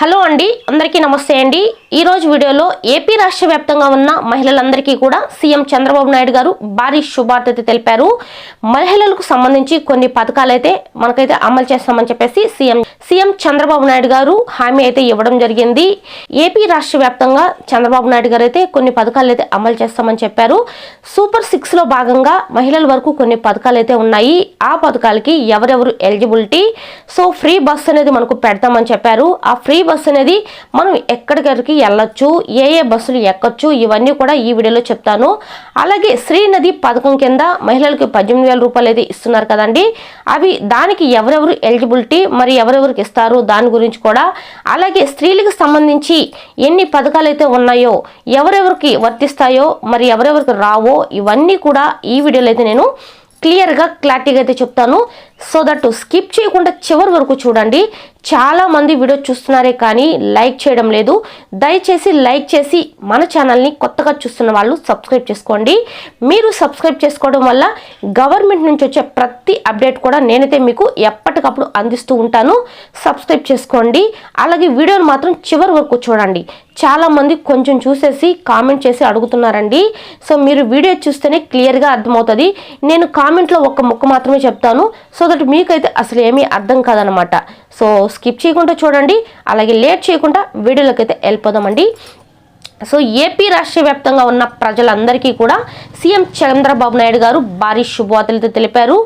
Hello అండి అందరికీ నమస్తే అండి. ఈ రోజు వీడియోలో ఏపీ రాష్ట్ర వ్యాప్తంగా ఉన్న మహిళలందరికీ కూడా సీఎం చంద్రబాబు నాయుడు గారు భారీ శుభార్త అయితే తెలిపారు. మహిళలకు సంబంధించి కొన్ని పథకాలు అయితే మనకైతే అమలు చేస్తామని చెప్పేసి సీఎం సీఎం చంద్రబాబు నాయుడు గారు హామీ అయితే ఇవ్వడం జరిగింది. ఏపీ రాష్ట్ర వ్యాప్తంగా చంద్రబాబు నాయుడు గారు అయితే కొన్ని పథకాలు అయితే అమలు చేస్తామని చెప్పారు. సూపర్ సిక్స్లో భాగంగా మహిళల వరకు కొన్ని పథకాలు అయితే ఉన్నాయి. ఆ పథకాలకి ఎవరెవరు ఎలిజిబిలిటీ? సో ఫ్రీ బస్ అనేది మనకు పెడతామని చెప్పారు. ఆ ఫ్రీ బస్ అనేది మనం ఎక్కడికెక్కడికి వెళ్ళొచ్చు ఏ ఏ బస్సులు ఎక్కచ్చు ఇవన్నీ కూడా ఈ వీడియోలో చెప్తాను. అలాగే శ్రీనది పథకం కింద మహిళలకు పద్దెనిమిది వేల రూపాయలు అయితే ఇస్తున్నారు కదండి. అవి దానికి ఎవరెవరు ఎలిజిబిలిటీ మరి ఎవరెవరికి ఇస్తారు దాని గురించి కూడా. అలాగే స్త్రీలకు సంబంధించి ఎన్ని పథకాలు అయితే ఉన్నాయో ఎవరెవరికి వర్తిస్తాయో మరి ఎవరెవరికి రావో ఇవన్నీ కూడా ఈ వీడియోలో అయితే నేను క్లియర్గా క్లారిటీగా అయితే చెప్తాను. సో దట్ స్కిప్ చేయకుండా చివరి వరకు చూడండి. చాలా మంది వీడియో చూస్తున్నారే కానీ లైక్ చేయడం లేదు. దయచేసి లైక్ చేసి మన ఛానల్ని కొత్తగా చూస్తున్న వాళ్ళు సబ్స్క్రైబ్ చేసుకోండి. మీరు సబ్స్క్రైబ్ చేసుకోవడం వల్ల గవర్నమెంట్ నుంచి వచ్చే ప్రతి అప్డేట్ కూడా నేనైతే మీకు ఎప్పటికప్పుడు అందిస్తూ ఉంటాను. సబ్స్క్రైబ్ చేసుకోండి. అలాగే వీడియోని మాత్రం చివరి వరకు చూడండి. చాలామంది కొంచెం చూసేసి కామెంట్ చేసి అడుగుతున్నారండి. సో మీరు వీడియో చూస్తేనే క్లియర్గా అర్థమవుతుంది. నేను కామెంట్లో ఒక ముక్క మాత్రమే చెప్తాను. సో దట్ మీకైతే అసలు ఏమీ అర్థం కాదనమాట సో స్కిప్ చేయకుండా చూడండి. అలాగే లేట్ చేయకుండా వీడియోలోకి అయితే వెళ్ళిపోదామండి. సో ఏపీ రాష్ట్ర వ్యాప్తంగా ఉన్న ప్రజలందరికీ కూడా సీఎం చంద్రబాబు నాయుడు గారు భారీ శుభవార్తలతో తెలిపారు.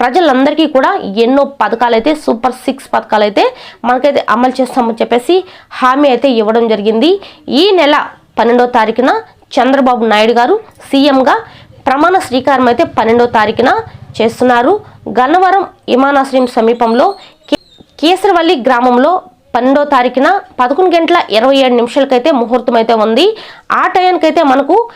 ప్రజలందరికీ కూడా ఎన్నో పథకాలు అయితే సూపర్ సిక్స్ పథకాలు అయితే మనకైతే అమలు చేస్తామని చెప్పేసి హామీ అయితే ఇవ్వడం జరిగింది. ఈ నెల పన్నెండో తారీఖున చంద్రబాబు నాయుడు గారు సీఎంగా ప్రమాణ శ్రీకారం అయితే పన్నెండో తారీఖున చేస్తున్నారు. గన్నవరం విమానాశ్రయం సమీపంలో కే- కేసరవల్లి గ్రామంలో పన్నెండో తారీఖున పదకొండు గంటల ఇరవై ఏడు నిమిషాలకైతే ముహూర్తం అయితే ఉంది. ఆ టయానికైతే మనకు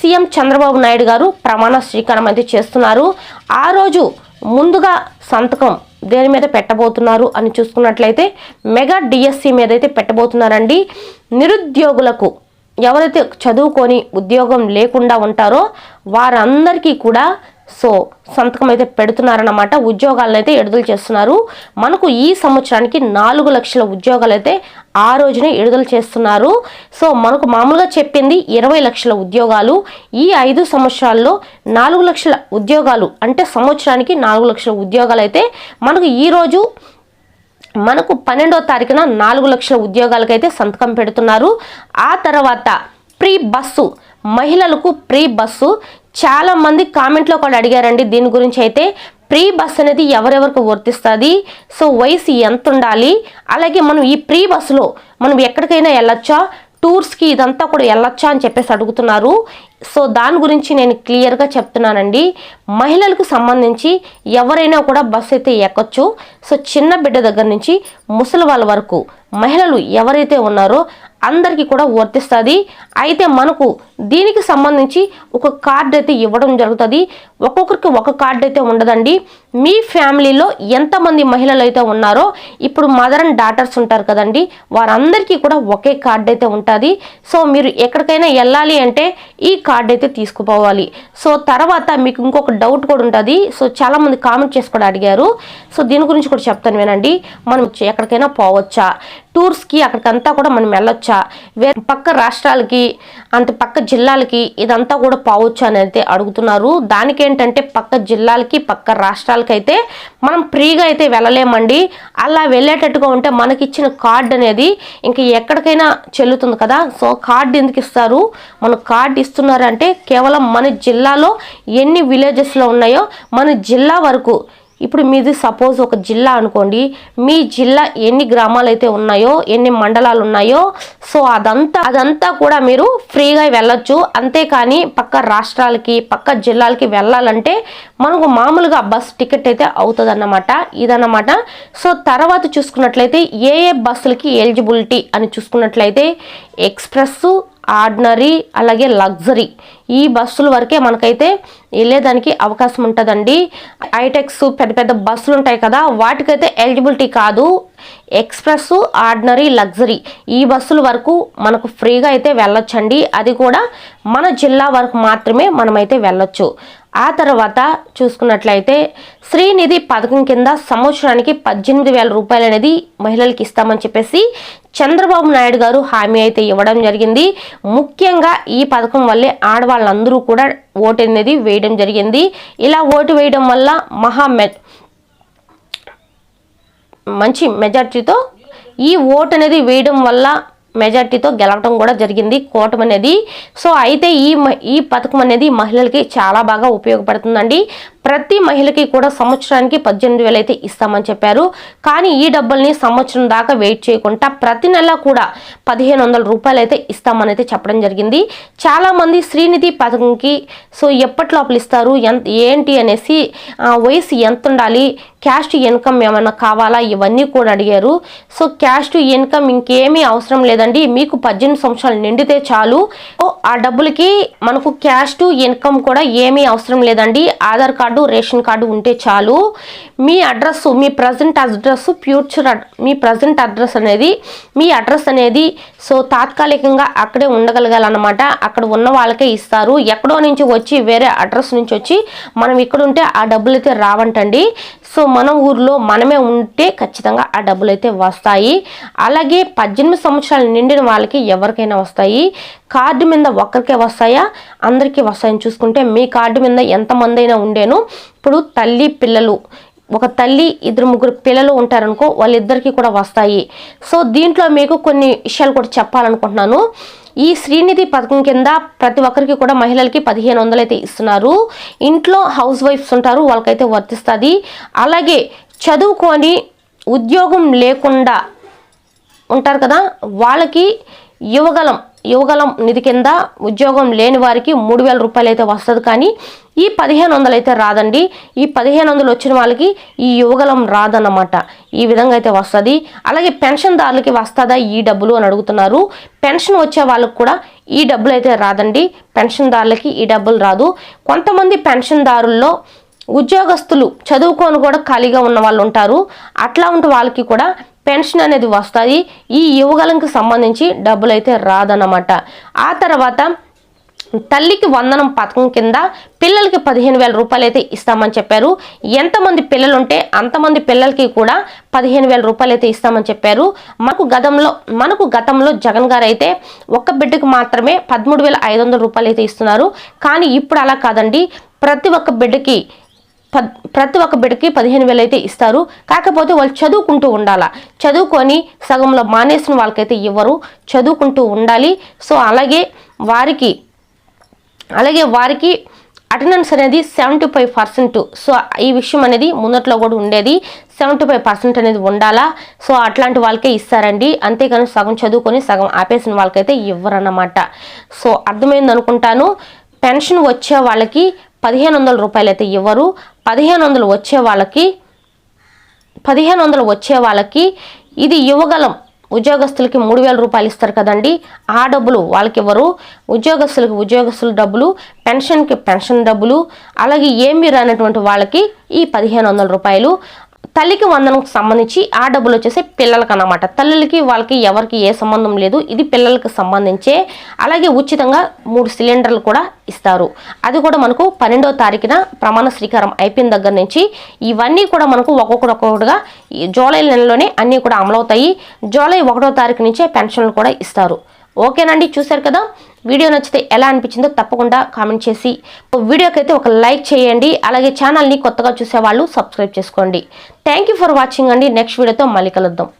సీఎం చంద్రబాబు నాయుడు గారు ప్రమాణ స్వీకారం అయితే చేస్తున్నారు. ఆ రోజు ముందుగా సంతకం దేని మీద పెట్టబోతున్నారు అని చూసుకున్నట్లయితే మెగా డిఎస్సి మీద అయితే పెట్టబోతున్నారండి. నిరుద్యోగులకు ఎవరైతే చదువుకొని ఉద్యోగం లేకుండా ఉంటారో వారందరికీ కూడా సో సంతకం అయితే పెడుతున్నారన్నమాట. ఉద్యోగాలను అయితే విడుదల చేస్తున్నారు. మనకు ఈ సంవత్సరానికి నాలుగు లక్షల ఉద్యోగాలు అయితే ఆ రోజునే విడుదల చేస్తున్నారు. సో మనకు మామూలుగా చెప్పింది ఇరవై లక్షల ఉద్యోగాలు. ఈ ఐదు సంవత్సరాల్లో నాలుగు లక్షల ఉద్యోగాలు అంటే సంవత్సరానికి నాలుగు లక్షల ఉద్యోగాలు అయితే మనకు ఈరోజు మనకు పన్నెండో తారీఖున నాలుగు లక్షల ఉద్యోగాలకైతే సంతకం పెడుతున్నారు. ఆ తర్వాత ప్రీ బస్సు మహిళలకు ప్రీ బస్సు చాలా మంది కామెంట్లో కూడా అడిగారండి దీని గురించి అయితే ప్రీ బస్ అనేది ఎవరెవరికి వర్తిస్తుంది సో వయసు ఎంత ఉండాలి అలాగే మనం ఈ ప్రీ బస్సులో మనం ఎక్కడికైనా వెళ్ళొచ్చా టూర్స్కి ఇదంతా కూడా వెళ్ళొచ్చా అని చెప్పేసి అడుగుతున్నారు. సో దాని గురించి నేను క్లియర్గా చెప్తున్నానండి. మహిళలకు సంబంధించి ఎవరైనా కూడా బస్సు అయితే ఎక్కొచ్చు. సో చిన్న బిడ్డ దగ్గర నుంచి ముసలి వాళ్ళ వరకు మహిళలు ఎవరైతే ఉన్నారో అందరికీ కూడా వర్తిస్తుంది. అయితే మనకు దీనికి సంబంధించి ఒక కార్డు అయితే ఇవ్వడం జరుగుతుంది. ఒక్కొక్కరికి ఒక కార్డు అయితే ఉండదండి. మీ ఫ్యామిలీలో ఎంతమంది మహిళలు అయితే ఉన్నారో ఇప్పుడు మదర్ అండ్ డాటర్స్ ఉంటారు కదండి వారందరికీ కూడా ఒకే కార్డు అయితే ఉంటుంది. సో మీరు ఎక్కడికైనా వెళ్ళాలి అంటే ఈ కార్డు అయితే తీసుకుపోవాలి. సో తర్వాత మీకు ఇంకొక డౌట్ కూడా ఉంటుంది. సో చాలామంది కామెంట్ చేసి కూడా అడిగారు. సో దీని గురించి కూడా చెప్తాను వినండి. మనం ఎక్కడికైనా పోవచ్చా? టూర్స్కి అక్కడికంతా కూడా మనం వెళ్ళొచ్చా? వేరే పక్క రాష్ట్రాలకి అంత పక్క జిల్లాలకి ఇదంతా కూడా పోవచ్చు అనేది అడుగుతున్నారు. దానికి ఏంటంటే పక్క జిల్లాలకి పక్క రాష్ట్రాలకి అయితే మనం ఫ్రీగా అయితే వెళ్ళలేమండి. అలా వెళ్ళేటట్టుగా ఉంటే మనకి ఇచ్చిన కార్డు అనేది ఇంకా ఎక్కడికైనా చెల్లుతుంది కదా. సో కార్డు ఎందుకు ఇస్తారు? మన కార్డు ఇస్తున్నారంటే కేవలం మన జిల్లాలో ఎన్ని విలేజెస్లో ఉన్నాయో మన జిల్లా వరకు ఇప్పుడు మీది సపోజ్ ఒక జిల్లా అనుకోండి మీ జిల్లా ఎన్ని గ్రామాలు అయితే ఉన్నాయో ఎన్ని మండలాలు ఉన్నాయో సో అదంతా అదంతా కూడా మీరు ఫ్రీగా వెళ్ళొచ్చు. అంతేకాని పక్క రాష్ట్రాలకి పక్క జిల్లాలకి వెళ్ళాలంటే మనకు మామూలుగా బస్ టికెట్ అయితే అవుతుంది అన్నమాట ఇదన్నమాట. సో తర్వాత చూసుకున్నట్లయితే ఏ ఏ బస్సులకి ఎలిజిబిలిటీ అని చూసుకున్నట్లయితే ఎక్స్ప్రెస్ ఆర్డినరీ అలాగే లగ్జరీ. ఈ బస్సుల వరకే మనకైతే వెళ్ళేదానికి అవకాశం ఉంటుందండి. ఐటెక్స్ పెద్ద పెద్ద బస్సులు ఉంటాయి కదా వాటికైతే ఎలిజిబిలిటీ కాదు. ఎక్స్ప్రెస్ ఆర్డినరీ లగ్జరీ ఈ బస్సుల వరకు మనకు ఫ్రీగా అయితే వెళ్ళొచ్చండి. అది కూడా మన జిల్లా వరకు మాత్రమే మనమైతే వెళ్ళొచ్చు. ఆ తర్వాత చూసుకున్నట్లయితే శ్రీనిధి పథకం కింద సంవత్సరానికి పద్దెనిమిది వేల రూపాయలు అనేది మహిళలకి ఇస్తామని చెప్పేసి చంద్రబాబు నాయుడు గారు హామీ అయితే ఇవ్వడం జరిగింది. ముఖ్యంగా ఈ పథకం వల్లే ఆడవాళ్ళందరూ కూడా ఓటు అనేది వేయడం జరిగింది. ఇలా ఓటు వేయడం వల్ల మహా మె మంచి మెజార్టీతో ఈ ఓటు అనేది వేయడం వల్ల మెజార్టీతో గెలవడం కూడా జరిగింది కూటమి అనేది సో అయితే ఈ ఈ పథకం అనేది మహిళలకి చాలా బాగా ఉపయోగపడుతుందండి. ప్రతి మహిళకి కూడా సంవత్సరానికి పద్దెనిమిది వేలు అయితే ఇస్తామని చెప్పారు. కానీ ఈ డబ్బుల్ని సంవత్సరం దాకా వెయిట్ చేయకుండా ప్రతి నెల కూడా పదిహేను వందల రూపాయలు అయితే ఇస్తామని అయితే చెప్పడం జరిగింది. చాలామంది శ్రీనిధి పథకంకి సో ఎప్పటి లోపల ఇస్తారు? ఎంత ఏంటి అనేసి ఆ, వయసు ఎంత ఉండాలి? క్యాష్ ఇన్కమ్ ఏమైనా కావాలా? ఇవన్నీ కూడా అడిగారు. సో క్యాష్ ఇన్కమ్ ఇంకేమీ అవసరం లేదండి. మీకు పద్దెనిమిది సంవత్సరాలు నిండితే చాలు. సో ఆ డబ్బులకి మనకు క్యాష్ టు ఇన్కమ్ కూడా ఏమీ అవసరం లేదండి. ఆధార్ కార్డు రేషన్ కార్డు ఉంటే చాలు. మీ అడ్రస్ మీ ప్రజెంట్ అడ్రస్ ఫ్యూచర్ మీ ప్రజెంట్ అడ్రస్ అనేది మీ అడ్రస్ అనేది సో తాత్కాలికంగా అక్కడే ఉండగలగాలన్నమాట. అక్కడ ఉన్న వాళ్ళకే ఇస్తారు. ఎక్కడో నుంచి వచ్చి వేరే అడ్రస్ నుంచి వచ్చి మనం ఇక్కడ ఉంటే ఆ డబ్బులు అయితే రావంటండి. సో మన ఊర్లో మనమే ఉంటే ఖచ్చితంగా ఆ డబ్బులు అయితే వస్తాయి. అలాగే పద్దెనిమిది సంవత్సరాలు నిండిన వాళ్ళకి ఎవరికైనా వస్తాయి. కార్డు మీద ఒక్కరికే వస్తాయా? అందరికీ వస్తాయని చూసుకుంటే మీ కార్డు మీద ఎంతమంది అయినా ఉండేను. ఇప్పుడు తల్లి పిల్లలు ఒక తల్లి ఇద్దరు ముగ్గురు పిల్లలు ఉంటారనుకో వాళ్ళిద్దరికీ కూడా వస్తాయి. సో దీంట్లో మీకు కొన్ని విషయాలు కూడా చెప్పాలనుకుంటున్నాను. ఈ శ్రీనిధి పథకం కింద ప్రతి ఒక్కరికి కూడా మహిళలకి పదిహేను వందలు అయితే ఇస్తున్నారు. ఇంట్లో హౌస్ వైఫ్స్ ఉంటారు వాళ్ళకైతే వర్తిస్తుంది. అలాగే చదువుకొని ఉద్యోగం లేకుండా ఉంటారు కదా వాళ్ళకి యువగలం యువగలం నిధి కింద ఉద్యోగం లేని వారికి మూడు వేల రూపాయలు అయితే వస్తుంది. కానీ ఈ పదిహేను వందలు అయితే రాదండి. ఈ పదిహేను వందలు వచ్చిన వాళ్ళకి ఈ యువగలం రాదన్నమాట. ఈ విధంగా అయితే వస్తుంది. అలాగే పెన్షన్దారులకి వస్తుందా ఈ డబ్బులు అని అడుగుతున్నారు. పెన్షన్ వచ్చే వాళ్ళకి కూడా ఈ డబ్బులు అయితే రాదండి. పెన్షన్దారులకి ఈ డబ్బులు రాదు. కొంతమంది పెన్షన్దారుల్లో ఉద్యోగస్తులు చదువుకొని కూడా ఖాళీగా ఉన్న వాళ్ళు ఉంటారు. అట్లా ఉంటే వాళ్ళకి కూడా పెన్షన్ అనేది వస్తుంది ఈ యువగలంకి సంబంధించి డబ్బులు అయితే రాదన్నమాట. ఆ తర్వాత తల్లికి వందనం పథకం కింద పిల్లలకి పదిహేను వేల రూపాయలు అయితే ఇస్తామని చెప్పారు. ఎంతమంది పిల్లలు ఉంటే అంతమంది పిల్లలకి కూడా పదిహేను వేల రూపాయలు అయితే ఇస్తామని చెప్పారు. మనకు గతంలో మనకు గతంలో జగన్ గారు అయితే ఒక్క బిడ్డకు మాత్రమే పదమూడు వేల ఐదు వందల రూపాయలు అయితే ఇస్తున్నారు. కానీ ఇప్పుడు అలా కాదండి. ప్రతి ఒక్క బిడ్డకి ప్రతి ఒక్క బిడ్డకి పదిహేను వేలు అయితే ఇస్తారు. కాకపోతే వాళ్ళు చదువుకుంటూ ఉండాలా? చదువుకొని సగంలో మానేసిన వాళ్ళకైతే ఇవ్వరు. చదువుకుంటూ ఉండాలి. సో అలాగే వారికి అలాగే వారికి అటెండెన్స్ అనేది సెవెంటీ ఫైవ్ పర్సెంట్. సో ఈ విషయం అనేది ముందట్లో కూడా ఉండేది. సెవెంటీ ఫైవ్ పర్సెంట్ అనేది ఉండాలా? సో అట్లాంటి వాళ్ళకే ఇస్తారండి. అంతేకాని సగం చదువుకొని సగం ఆపేసిన వాళ్ళకైతే ఇవ్వరన్నమాట. సో అర్థమైంది అనుకుంటాను పెన్షన్ వచ్చే వాళ్ళకి పదిహేను వందల రూపాయలు అయితే ఇవ్వరు. పదిహేను వందలు వచ్చే వాళ్ళకి పదిహేను వందలు వచ్చే వాళ్ళకి ఇది యువగలం. ఉద్యోగస్తులకి మూడు వేల రూపాయలు ఇస్తారు కదండి. ఆ డబ్బులు వాళ్ళకి ఇవ్వరు ఉద్యోగస్తులకి ఉద్యోగస్తుల డబ్బులు పెన్షన్కి పెన్షన్ డబ్బులు అలాగే ఏమి రానటువంటి వాళ్ళకి ఈ పదిహేను వందల రూపాయలు. తల్లికి వందనకు సంబంధించి ఆ డబ్బులు వచ్చేసి పిల్లలకి అన్నమాట. తల్లులకి వాళ్ళకి ఎవరికి ఏ సంబంధం లేదు. ఇది పిల్లలకి సంబంధించే అలాగే ఉచితంగా మూడు సిలిండర్లు కూడా ఇస్తారు. అది కూడా మనకు పన్నెండవ తారీఖున ప్రమాణ స్వీకారం అయిపోయిన దగ్గర నుంచి ఇవన్నీ కూడా మనకు ఒక్కొక్కటి ఒక్కొక్కటిగా ఈ జూలై నెలలోనే అన్నీ కూడా అమలవుతాయి. జూలై ఒకటో తారీఖు నుంచే పెన్షన్లు కూడా ఇస్తారు. ఓకేనండి చూశారు కదా? వీడియో నచ్చితే ఎలా అనిపించిందో తప్పకుండా కామెంట్ చేసి వీడియోకి అయితే ఒక లైక్ చేయండి అలాగే ఛానల్ని కొత్తగా చూసే వాళ్ళు సబ్స్క్రైబ్ చేసుకోండి. థ్యాంక్ యూ ఫర్ వాచింగ్ అండి. నెక్స్ట్ వీడియోతో మళ్ళీ కలుద్దాం.